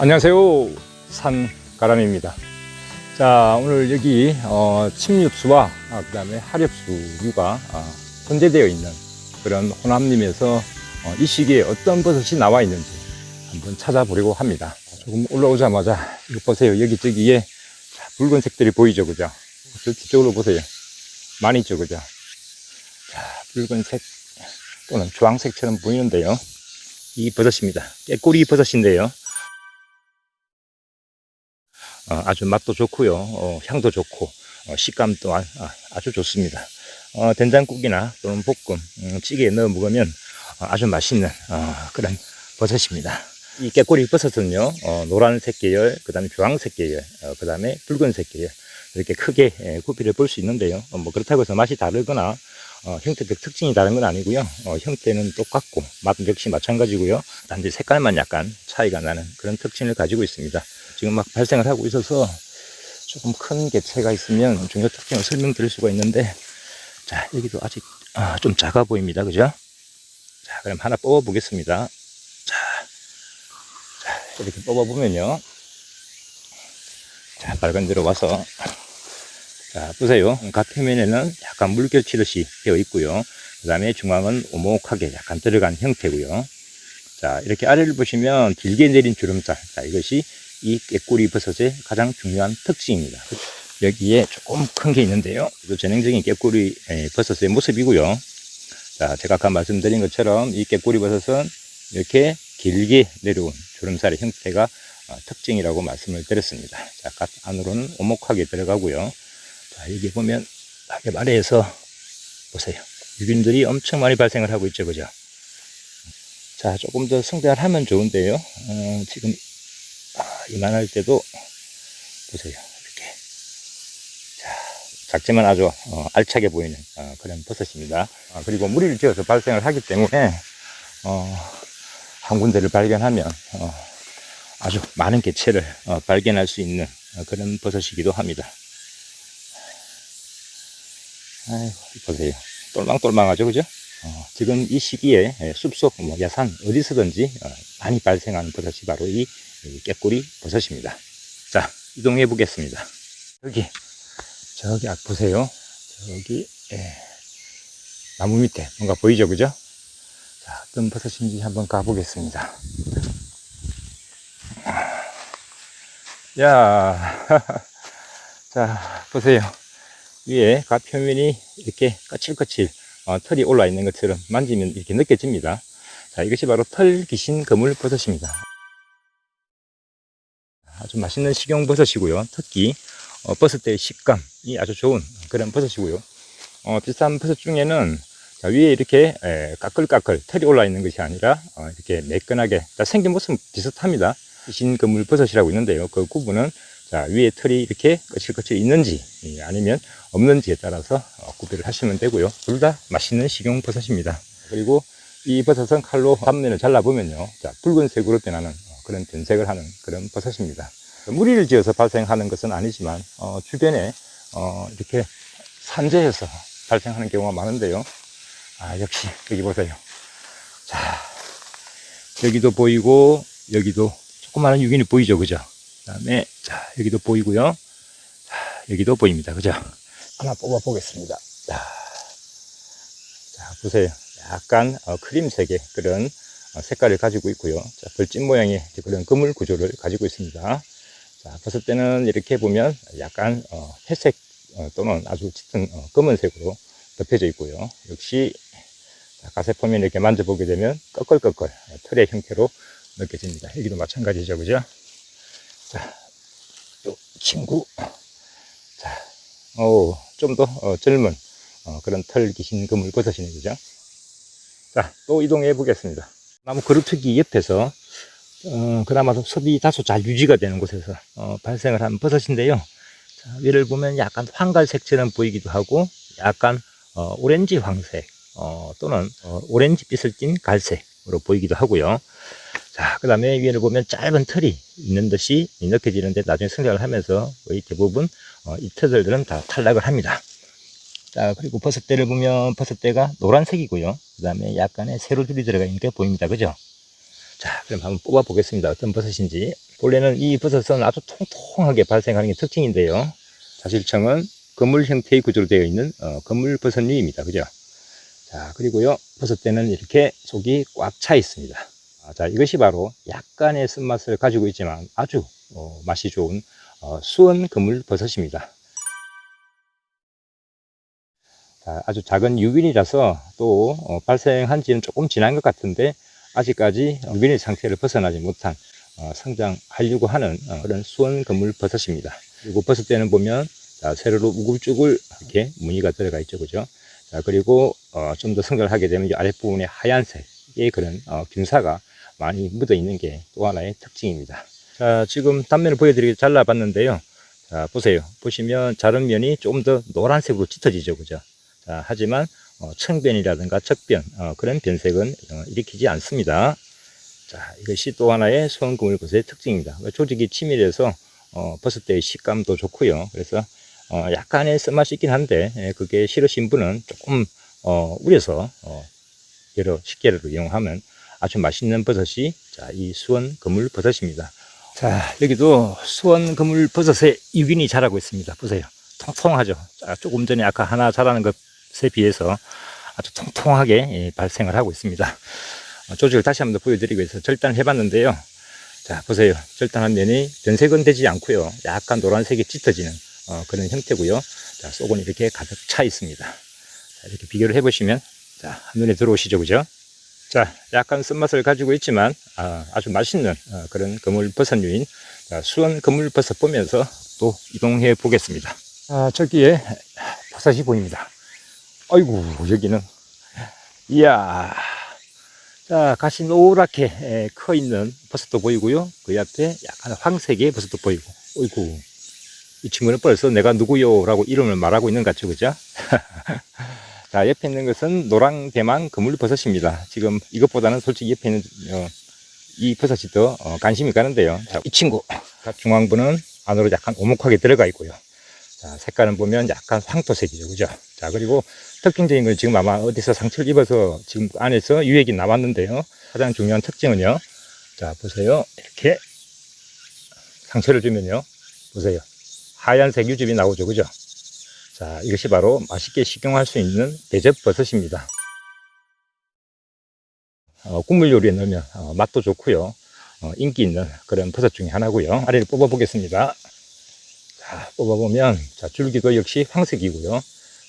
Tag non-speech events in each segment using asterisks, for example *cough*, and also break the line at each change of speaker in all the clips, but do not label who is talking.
안녕하세요. 산가람입니다. 자, 오늘 여기 어, 침엽수와 아, 그다음에 하렵수류가 아, 혼재되어 있는 그런 호남림에서 어, 이 시기에 어떤 버섯이 나와 있는지 한번 찾아보려고 합니다. 조금 올라오자마자 이거 보세요. 여기저기에 자, 붉은색들이 보이죠, 그죠? 저 뒤쪽으로 보세요. 많이 있죠, 그죠? 자, 붉은색 또는 주황색처럼 보이는데요. 이 버섯입니다. 깨꼬리 버섯인데요. 어, 아주 맛도 좋고요. 어, 향도 좋고 어, 식감 또한 아, 주 좋습니다. 어, 된장국이나 또는 볶음, 음, 찌개에 넣어 먹으면 어, 아주 맛있는 어, 그런 버섯입니다. 이 깨꼬리 버섯은요, 어, 노란색 계열, 그 다음에 주황색 계열, 어, 그 다음에 붉은색 계열 이렇게 크게 예, 구비를 볼 수 있는데요. 어, 뭐 그렇다고 해서 맛이 다르거나 어, 형태적 특징이 다른 건 아니고요. 어, 형태는 똑같고 맛 역시 마찬가지고요. 단지 색깔만 약간 차이가 나는 그런 특징을 가지고 있습니다. 지금 막 발생을 하고 있어서 조금 큰 개체가 있으면 중요 특징을 설명드릴 수가 있는데 자 여기도 아직 아, 좀 작아 보입니다. 그죠? 자 그럼 하나 뽑아 보겠습니다. 자, 자 이렇게 뽑아 보면요. 자 빨간 데로 와서 자, 보세요. 갓표면에는 약간 물결 치듯이 되어 있고요. 그 다음에 중앙은 오목하게 약간 들어간 형태고요. 자, 이렇게 아래를 보시면 길게 내린 주름살. 자, 이것이 이 깨꼬리 버섯의 가장 중요한 특징입니다. 여기에 조금 큰 게 있는데요. 이거 전형적인 깨꼬리 에, 버섯의 모습이고요. 자, 제가 아까 말씀드린 것처럼 이 깨꼬리 버섯은 이렇게 길게 내려온 주름살의 형태가 어, 특징이라고 말씀을 드렸습니다. 자, 갓 안으로는 오목하게 들어가고요. 자, 여기 보면 낙엽 아래에서 보세요. 유균들이 엄청 많이 발생을 하고 있죠. 그죠? 자, 조금 더 성장을 하면 좋은데요. 어, 지금 아, 이만할 때도 보세요. 이렇게. 자, 작지만 아주 어, 알차게 보이는 어, 그런 버섯입니다. 아, 그리고 무리를 지어서 발생을 하기 때문에 어, 한 군데를 발견하면 어, 아주 많은 개체를 어, 발견할 수 있는 어, 그런 버섯이기도 합니다. 아이고, 보세요. 똘망똘망하죠, 그죠? 어, 지금 이 시기에 예, 숲속, 뭐, 야산, 어디서든지 어, 많이 발생하는 버섯이 바로 이, 이 깨꼬리 버섯입니다. 자, 이동해 보겠습니다. 여기, 저기, 앞 보세요. 저기, 예, 나무 밑에 뭔가 보이죠, 그죠? 자, 어떤 버섯인지 한번 가보겠습니다. 야, *laughs* 자, 보세요. 위에 갓 표면이 이렇게 거칠거칠 어, 털이 올라 있는 것처럼 만지면 이렇게 느껴집니다. 자, 이것이 바로 털 귀신 그물 버섯입니다. 아주 맛있는 식용 버섯이고요. 특히 어, 버섯대의 식감이 아주 좋은 그런 버섯이고요. 어, 비싼 버섯 중에는 자, 위에 이렇게 에, 까끌까끌 털이 올라 있는 것이 아니라 어, 이렇게 매끈하게 자, 생긴 모습 비슷합니다. 귀신 그물 버섯이라고 있는데요. 그 구분은 자, 위에 털이 이렇게 거칠거칠 있는지 예, 아니면 없는지에 따라서 어, 구별을 하시면 되고요. 둘 다 맛있는 식용 버섯입니다. 그리고 이 버섯은 칼로 단면을 잘라보면요. 자, 붉은색으로 변하는 어, 그런 변색을 하는 그런 버섯입니다. 무리를 지어서 발생하는 것은 아니지만 어, 주변에 어, 이렇게 산재해서 발생하는 경우가 많은데요. 아, 역시 여기 보세요. 자, 여기도 보이고 여기도 조그마한 유균이 보이죠, 그죠? 그다음에 자 여기도 보이고요. 자, 여기도 보입니다, 그죠? 하나 뽑아 보겠습니다. 자, 자 보세요. 약간 어, 크림색의 그런 어, 색깔을 가지고 있고요. 자, 벌집 모양의 그런 그물 구조를 가지고 있습니다. 자, 봤을 때는 이렇게 보면 약간 어, 회색 어, 또는 아주 짙은 어, 검은색으로 덮여져 있고요. 역시 자, 가세포면 이렇게 만져보게 되면 꺼끌꺼끌 어, 털의 형태로 느껴집니다. 여기도 마찬가지죠, 그죠? 자, 요 친구. 자, 오, 좀더 어, 젊은 어, 그런 털 기신 그물 버섯이네, 그죠? 자, 또 이동해 보겠습니다. 나무 그루트기 옆에서 어, 그나마 도 섭이 다소 잘 유지가 되는 곳에서 어, 발생을 한 버섯인데요. 자, 위를 보면 약간 황갈색처럼 보이기도 하고 약간 어, 오렌지 황색 어, 또는 어, 오렌지빛을 띤 갈색으로 보이기도 하고요. 자, 그 다음에 위를 보면 짧은 털이 있는 듯이 느껴지는데 나중에 성장을 하면서 거의 대부분 어, 이 털들은 다 탈락을 합니다. 자, 그리고 버섯대를 보면 버섯대가 노란색이고요. 그 다음에 약간의 세로줄이 들어가 있는 게 보입니다. 그죠? 자, 그럼 한번 뽑아 보겠습니다. 어떤 버섯인지. 본래는 이 버섯은 아주 통통하게 발생하는 게 특징인데요. 자실청은 그물 형태의 구조로 되어 있는 어, 그물 버섯류입니다. 그죠? 자, 그리고요, 버섯대는 이렇게 속이 꽉 차 있습니다. 아, 자, 이것이 바로 약간의 쓴맛을 가지고 있지만 아주 어, 맛이 좋은 어, 수원 그물 버섯입니다. 아주 작은 유균이라서 또 어, 발생한 지는 조금 지난 것 같은데 아직까지 유균의 상태를 벗어나지 못한 어, 성장하려고 하는 어, 그런 수원 그물 버섯입니다. 그리고 버섯대는 보면 자, 세로로 우글쭈글 이렇게 무늬가 들어가 있죠, 그죠? 자, 그리고 어, 좀더 성장을 하게 되면 이 아랫부분에 하얀색의 그런 어, 균사가 많이 묻어 있는 게 또 하나의 특징입니다. 자, 지금 단면을 보여드리게 잘라봤는데요. 자, 보세요. 보시면 자른 면이 조금 더 노란색으로 짙어지죠, 그죠? 자, 하지만 어, 청변이라든가 척변 어, 그런 변색은 어, 일으키지 않습니다. 자, 이것이 또 하나의 수원금을 버섯의 특징입니다. 조직이 치밀해서 어, 버섯대의 식감도 좋고요. 그래서 어, 약간의 쓴맛이 있긴 한데 예, 그게 싫으신 분은 조금 어, 우려서 어, 여러 식재료를 이용하면 아주 맛있는 버섯이 자, 이 수원 그물 버섯입니다. 자, 여기도 수원 그물 버섯에 유균이 자라고 있습니다. 보세요. 통통하죠. 자, 조금 전에 아까 하나 자라는 것 에 비해서 아주 통통하게 예, 발생을 하고 있습니다. 어, 조직을 다시 한번 더 보여드리기 위해서 절단을 해봤는데요. 자, 보세요. 절단한 면이 변색은 되지 않고요. 약간 노란색이 짙어지는 어, 그런 형태고요. 자, 속은 이렇게 가득 차 있습니다. 자, 이렇게 비교를 해보시면 자, 눈에 들어오시죠, 그죠? 자, 약간 쓴맛을 가지고 있지만 아, 주 맛있는 어, 그런 그물버섯류인 자, 수원 그물버섯 보면서 또 이동해 보겠습니다. 아, 저기에 버섯이 보입니다. 아이고, 여기는 이야. 자, 가시 노랗게 에, 커 있는 버섯도 보이고요. 그 옆에 약간 황색의 버섯도 보이고. 어이구, 이 친구는 벌써 내가 누구요? 라고 이름을 말하고 있는 것 같죠, 그죠? *laughs* 자, 옆에 있는 것은 노랑 대망 그물버섯입니다. 지금 이것보다는 솔직히 옆에 있는 어, 이 버섯이 더 어, 관심이 가는데요. 자, 이 친구 중앙부는 안으로 약간 오목하게 들어가 있고요. 자, 색깔은 보면 약간 황토색이죠, 그죠? 자, 그리고 특징적인 건 지금 아마 어디서 상처를 입어서 지금 안에서 유액이 남았는데요. 가장 중요한 특징은요. 자, 보세요. 이렇게 상처를 주면요. 보세요. 하얀색 유즙이 나오죠, 그죠? 자, 이것이 바로 맛있게 식용할 수 있는 대접버섯입니다. 어, 국물 요리에 넣으면 어, 맛도 좋고요. 어, 인기 있는 그런 버섯 중에 하나고요. 아래를 뽑아 보겠습니다. 자, 뽑아보면 자, 줄기도 역시 황색이고요.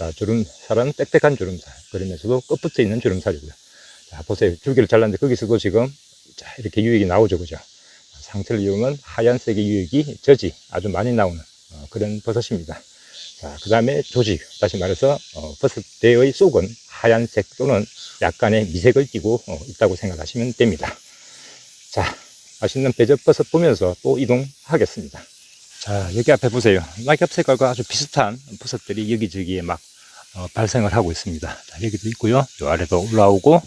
자, 주름살은 빽빽한 주름살. 그러면서도 끝부터 있는 주름살이고요. 자, 보세요. 줄기를 잘랐는데 거기서도 지금 자, 이렇게 유액이 나오죠, 그죠? 상태를 이용은 하얀색의 유액이 저지 아주 많이 나오는 어, 그런 버섯입니다. 자, 그 다음에 조직, 다시 말해서 어, 버섯대의 속은 하얀색 또는 약간의 미색을 띠고 어, 있다고 생각하시면 됩니다. 자, 맛있는 배즙버섯 보면서 또 이동하겠습니다. 자, 여기 앞에 보세요. 낙엽 색깔과 아주 비슷한 버섯들이 여기저기에 막 어, 발생을 하고 있습니다. 자, 여기도 있고요. 요 아래도 올라오고,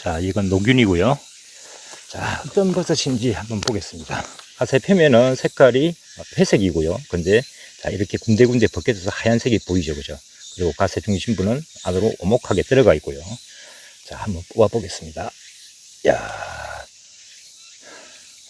자, 이건 녹균이고요. 자, 어떤 버섯인지 한번 보겠습니다. 가세 표면은 색깔이 회색이고요. 근데 자, 이렇게 군데군데 벗겨져서 하얀색이 보이죠. 그죠? 그리고 가세 중심부는 안으로 오목하게 들어가 있고요. 자, 한번 뽑아 보겠습니다. 야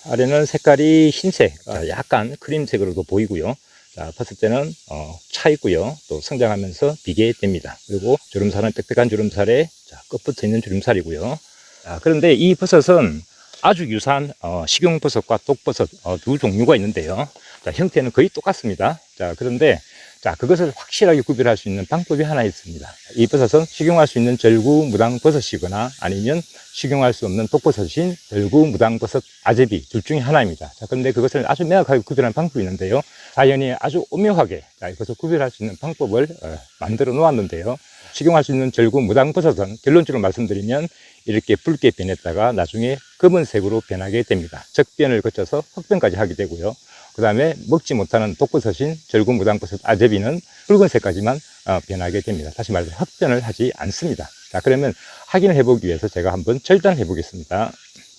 아래는 색깔이 흰색, 아, 약간 크림색으로도 보이고요. 자, 봤을 때는 어, 차 있고요. 또 성장하면서 비게 됩니다. 그리고 주름살은 빽빽한 주름살에 자, 끝부터 있는 주름살이고요. 자, 그런데 이 버섯은 아주 유사한 어, 식용버섯과 독버섯 어, 두 종류가 있는데요. 자, 형태는 거의 똑같습니다. 자, 그런데 자, 그것을 확실하게 구별할 수 있는 방법이 하나 있습니다. 이 버섯은 식용할 수 있는 절구 무당 버섯이거나 아니면 식용할 수 없는 독버섯인 절구 무당 버섯 아제비 둘 중에 하나입니다. 자, 그런데 그것을 아주 명확하게 구별하는 방법이 있는데요. 자연이 아주 오묘하게 자, 이것을 구별할 수 있는 방법을 어, 만들어 놓았는데요. 식용할 수 있는 절구 무당 버섯은 결론적으로 말씀드리면 이렇게 붉게 변했다가 나중에 검은색으로 변하게 됩니다. 적변을 거쳐서 흑변까지 하게 되고요. 그 다음에 먹지 못하는 독버섯인 절구 무당버섯 아제비는 붉은색까지만 어, 변하게 됩니다. 다시 말해서 흑변을 하지 않습니다. 자, 그러면 확인을 해보기 위해서 제가 한번 절단을 해보겠습니다.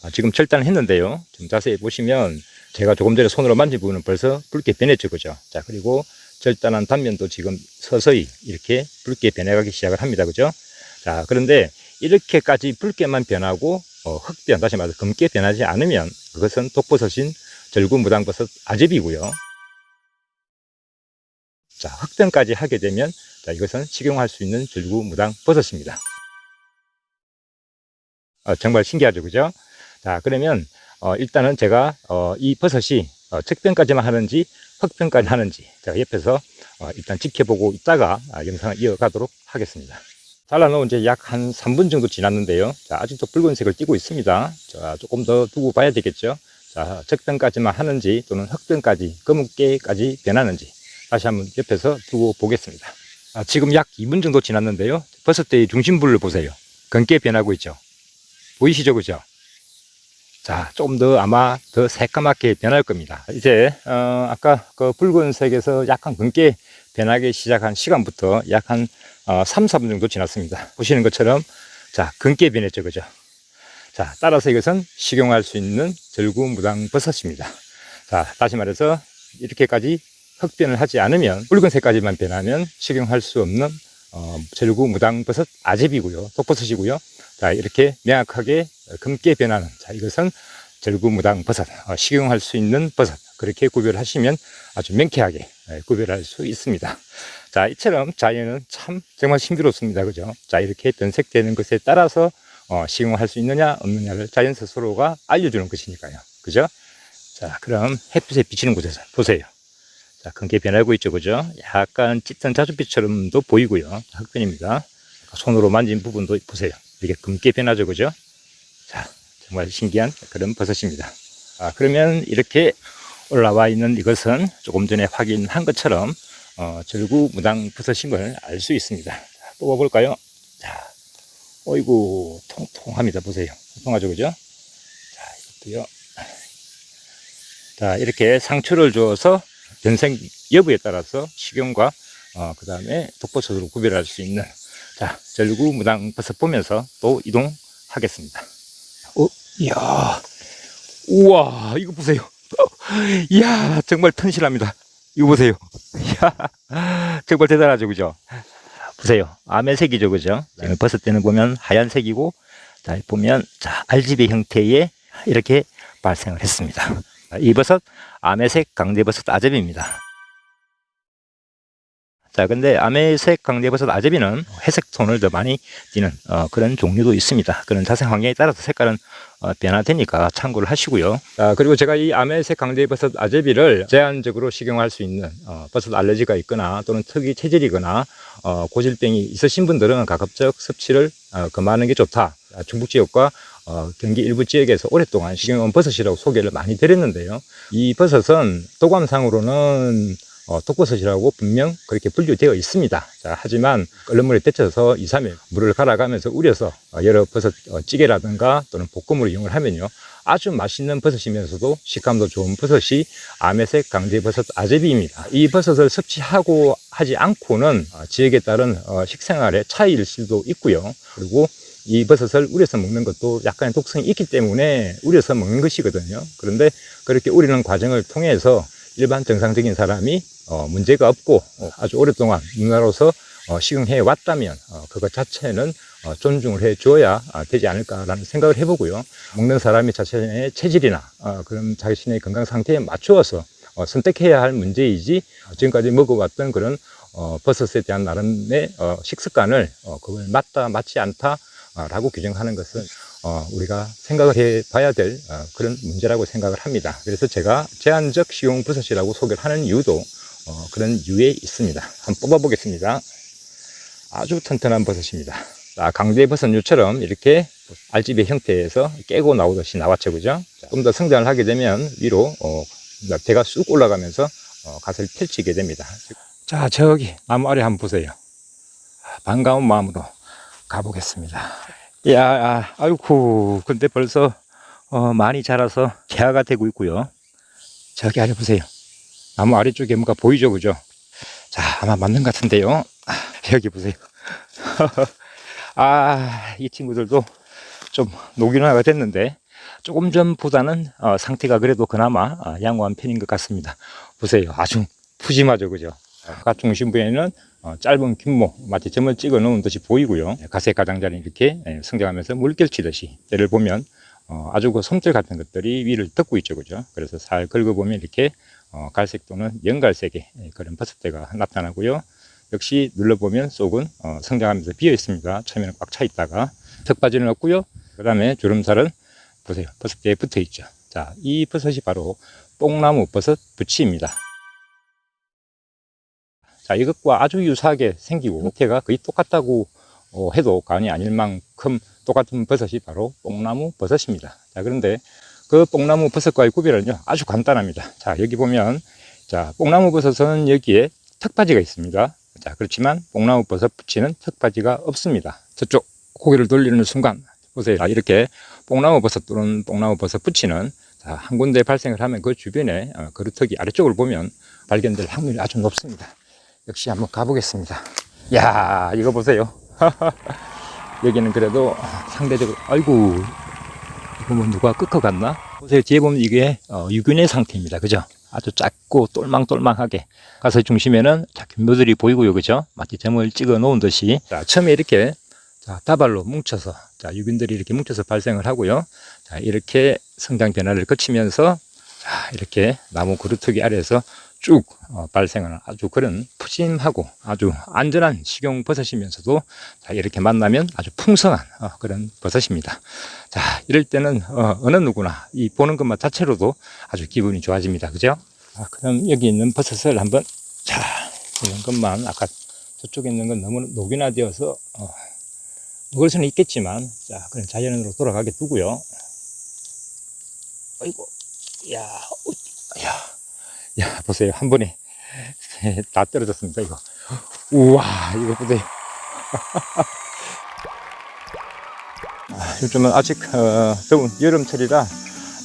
아, 지금 절단을 했는데요. 좀 자세히 보시면 제가 조금 전에 손으로 만진 부분은 벌써 붉게 변했죠. 그죠? 자, 그리고 절단한 단면도 지금 서서히 이렇게 붉게 변해가기 시작을 합니다. 그죠? 자, 그런데 이렇게까지 붉게만 변하고 어, 흑변, 다시 말해서 검게 변하지 않으면 그것은 독버섯인 절구 무당버섯 아집이고요. 자, 흑변까지 하게 되면 자, 이것은 식용할 수 있는 절구 무당버섯입니다. 어, 정말 신기하죠, 그죠? 자, 그러면 어, 일단은 제가 어, 이 버섯이 어, 측변까지만 하는지 흑변까지 하는지 제가 옆에서 어, 일단 지켜보고 있다가 아, 영상을 이어가도록 하겠습니다. 잘라놓은 이제 약한 3분 정도 지났는데요. 자, 아직도 붉은색을 띠고 있습니다. 자, 조금 더 두고 봐야 되겠죠. 자, 적변까지만 하는지 또는 흑변까지, 검은깨까지 변하는지 다시 한번 옆에서 두고 보겠습니다. 아, 지금 약 2분 정도 지났는데요. 버섯대의 중심부를 보세요. 검게 변하고 있죠. 보이시죠? 그죠? 자, 조금 더 아마 더 새까맣게 변할 겁니다. 이제, 어, 아까 그 붉은색에서 약간 검게 변하기 시작한 시간부터 약한 어, 3, 4분 정도 지났습니다. 보시는 것처럼 자, 검게 변했죠. 그죠? 자, 따라서 이것은 식용할 수 있는 절구 무당 버섯입니다. 자, 다시 말해서 이렇게까지 흑변을 하지 않으면 붉은색까지만 변하면 식용할 수 없는 어, 절구 무당 버섯 아집이고요. 독버섯이고요. 자, 이렇게 명확하게 검게 변하는 자, 이것은 절구 무당 버섯, 어, 식용할 수 있는 버섯. 그렇게 구별하시면 아주 명쾌하게 예, 구별할 수 있습니다. 자, 이처럼 자연은 참 정말 신비롭습니다. 그죠? 자, 이렇게 변색되는 것에 따라서 어, 식용할 수 있느냐, 없느냐를 자연 스스로가 알려주는 것이니까요. 그죠? 자, 그럼 햇빛에 비치는 곳에서 보세요. 자, 큰게 변하고 있죠. 그죠? 약간 짙은 자줏빛처럼도 보이고요. 흑변입니다. 손으로 만진 부분도 보세요. 이게 검게 변하죠. 그죠? 자, 정말 신기한 그런 버섯입니다. 아, 그러면 이렇게 올라와 있는 이것은 조금 전에 확인한 것처럼 어, 절구 무당 버섯임을 알 수 있습니다. 자, 뽑아볼까요? 자, 어이구 통통합니다. 보세요. 통통하죠, 그죠? 자, 이것도요. 자, 이렇게 상처를 주어서 변색 여부에 따라서 식용과 어, 그 다음에 독버섯으로 구별할 수 있는 자, 절구 무당 버섯 보면서 또 이동하겠습니다. 어, 이야, 우와, 이거 보세요. 이야, 정말 튼실합니다. 이거 보세요. *laughs* 이야, 정말 대단하죠, 그죠? 보세요. 아메색이죠, 그죠? 지금 버섯 때는 보면 하얀색이고, 자, 보면, 자, 알집의 형태의 이렇게 발생을 했습니다. 이 버섯, 아메색 강대버섯 아접입니다. 자, 근데 아메색 강대버섯 아제비는 회색 톤을 더 많이 띠는 어, 그런 종류도 있습니다. 그런 자생 환경에 따라서 색깔은 어, 변화되니까 참고를 하시고요. 아, 그리고 제가 이 아메색 강대버섯 아제비를 제한적으로 식용할 수 있는 어, 버섯 알레르기가 있거나 또는 특이 체질이거나 어, 고질병이 있으신 분들은 가급적 섭취를 어, 금하는 게 좋다. 아, 중북 지역과 어, 경기 일부 지역에서 오랫동안 식용한 버섯이라고 소개를 많이 드렸는데요. 이 버섯은 도감상으로는 어, 독버섯이라고 분명 그렇게 분류되어 있습니다. 자, 하지만 끓는 물에 데쳐서 2, 3일 물을 갈아가면서 우려서 어, 여러 버섯 어, 찌개라든가 또는 볶음으로 이용을 하면요. 아주 맛있는 버섯이면서도 식감도 좋은 버섯이 아메색 강제버섯 아제비입니다. 이 버섯을 섭취하고 하지 않고는 어, 지역에 따른 어, 식생활의 차이일 수도 있고요. 그리고 이 버섯을 우려서 먹는 것도 약간의 독성이 있기 때문에 우려서 먹는 것이거든요. 그런데 그렇게 우리는 과정을 통해서 일반 정상적인 사람이 어, 문제가 없고 어, 아주 오랫동안 문화로서 어, 식용해 왔다면 어, 그것 자체는 어, 존중을 해 줘야 아, 되지 않을까라는 생각을 해보고요. 먹는 사람이 자신의 체질이나 어, 그런 자신의 건강 상태에 맞추어서 어, 선택해야 할 문제이지 어, 지금까지 먹어왔던 그런 어, 버섯에 대한 나름의 어, 식습관을 어, 그걸 맞다 맞지 않다 아, 라고 규정하는 것은 어, 우리가 생각을 해 봐야 될 어, 그런 문제라고 생각을 합니다. 그래서 제가 제한적 식용 버섯이라고 소개를 하는 이유도 어, 그런 이유에 있습니다. 한번 뽑아보겠습니다. 아주 튼튼한 버섯입니다. 자, 강대 버섯 류처럼 이렇게 알집의 형태에서 깨고 나오듯이 나왔죠, 그죠? 좀 더 성장을 하게 되면 위로 어, 대가 쑥 올라가면서 어, 갓을 펼치게 됩니다. 자, 저기 나무 아래 한번 보세요. 반가운 마음으로 가보겠습니다. 야, 아, 아이고, 근데 벌써 어, 많이 자라서 개화가 되고 있고요. 저기 아래 보세요. 나무 아래쪽에 뭔가 보이죠, 그죠? 자, 아마 맞는 것 같은데요. 아, 여기 보세요. *laughs* 아, 이 친구들도 좀 녹인화가 됐는데 조금 전보다는 어, 상태가 그래도 그나마 어, 양호한 편인 것 같습니다. 보세요. 아주 푸짐하죠, 그죠? 각 중심부에는 어, 짧은 균모 마치 점을 찍어 놓은 듯이 보이고요. 가색 가장자리 이렇게 예, 성장하면서 물결 치듯이 때를 보면 어, 아주 그 솜털 같은 것들이 위를 덮고 있죠, 그죠? 그래서 살 긁어보면 이렇게 어, 갈색 또는 연갈색의 예, 그런 버섯대가 나타나고요. 역시 눌러보면 속은 어, 성장하면서 비어 있습니다. 처음에는 꽉 차 있다가 턱받이는 없고요. 그 다음에 주름살은 보세요. 버섯대에 붙어 있죠. 자, 이 버섯이 바로 뽕나무 버섯 부치입니다. 자, 이것과 아주 유사하게 생기고 형태가 거의 똑같다고 어, 해도 과언이 아닐 만큼 똑같은 버섯이 바로 뽕나무 버섯입니다. 자, 그런데 그 뽕나무 버섯과의 구별은요, 아주 간단합니다. 자, 여기 보면, 자, 뽕나무 버섯은 여기에 턱받이가 있습니다. 자, 그렇지만 뽕나무 버섯 부치는 턱받이가 없습니다. 저쪽 고개를 돌리는 순간, 보세요. 자, 이렇게 뽕나무 버섯 또는 뽕나무 버섯 부치는 자, 한 군데 발생을 하면 그 주변에 어, 그루터기 아래쪽을 보면 발견될 확률이 아주 높습니다. 역시 한번 가보겠습니다. 야 이거 보세요. *laughs* 여기는 그래도 상대적으로, 아이고, 이거 뭐 누가 끄커 갔나? 보세요. 뒤에 보면 이게 어, 유균의 상태입니다. 그죠? 아주 작고 똘망똘망하게 가서 중심에는 자, 균모들이 보이고요. 그죠? 마치 점을 찍어 놓은 듯이. 자, 처음에 이렇게 자, 다발로 뭉쳐서 자, 유균들이 이렇게 뭉쳐서 발생을 하고요. 자, 이렇게 성장 변화를 거치면서 자, 이렇게 나무 그루터기 아래에서 쭉 어, 발생하는 아주 그런 푸짐하고 아주 안전한 식용 버섯이면서도 자, 이렇게 만나면 아주 풍성한 어, 그런 버섯입니다. 자, 이럴 때는 어, 느 누구나 이 보는 것만 자체로도 아주 기분이 좋아집니다. 그죠? 아, 그럼 여기 있는 버섯을 한번 자, 이런 것만 아까 저쪽에 있는 건 너무 녹인화되어서 어, 먹을 수는 있겠지만 자, 그냥 자연으로 돌아가게 두고요. 아이고, 야, 어, 야. 야, 보세요. 한 번에 *laughs* 다 떨어졌습니다, 이거. 우와, 이거 보세요. *laughs* 아, 요즘은 아직 어, 더운 여름철이라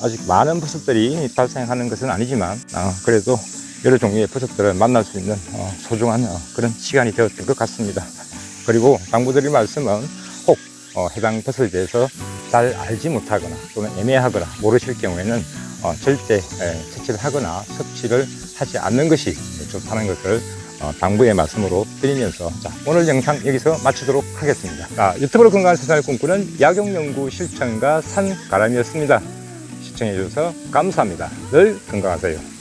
아직 많은 버섯들이 발생하는 것은 아니지만 어, 그래도 여러 종류의 버섯들을 만날 수 있는 어, 소중한 어, 그런 시간이 되었던 것 같습니다. 그리고 당부드릴 말씀은 혹 어, 해당 버섯에 대해서 잘 알지 못하거나 또는 애매하거나 모르실 경우에는 어, 절대 에, 채취를 하거나 섭취를 하지 않는 것이 좋다는 것을 어, 당부의 말씀으로 드리면서 자, 오늘 영상 여기서 마치도록 하겠습니다. 자, 유튜브로 건강한 세상을 꿈꾸는 약용연구 실천가 산가람이었습니다. 시청해 주셔서 감사합니다. 늘 건강하세요.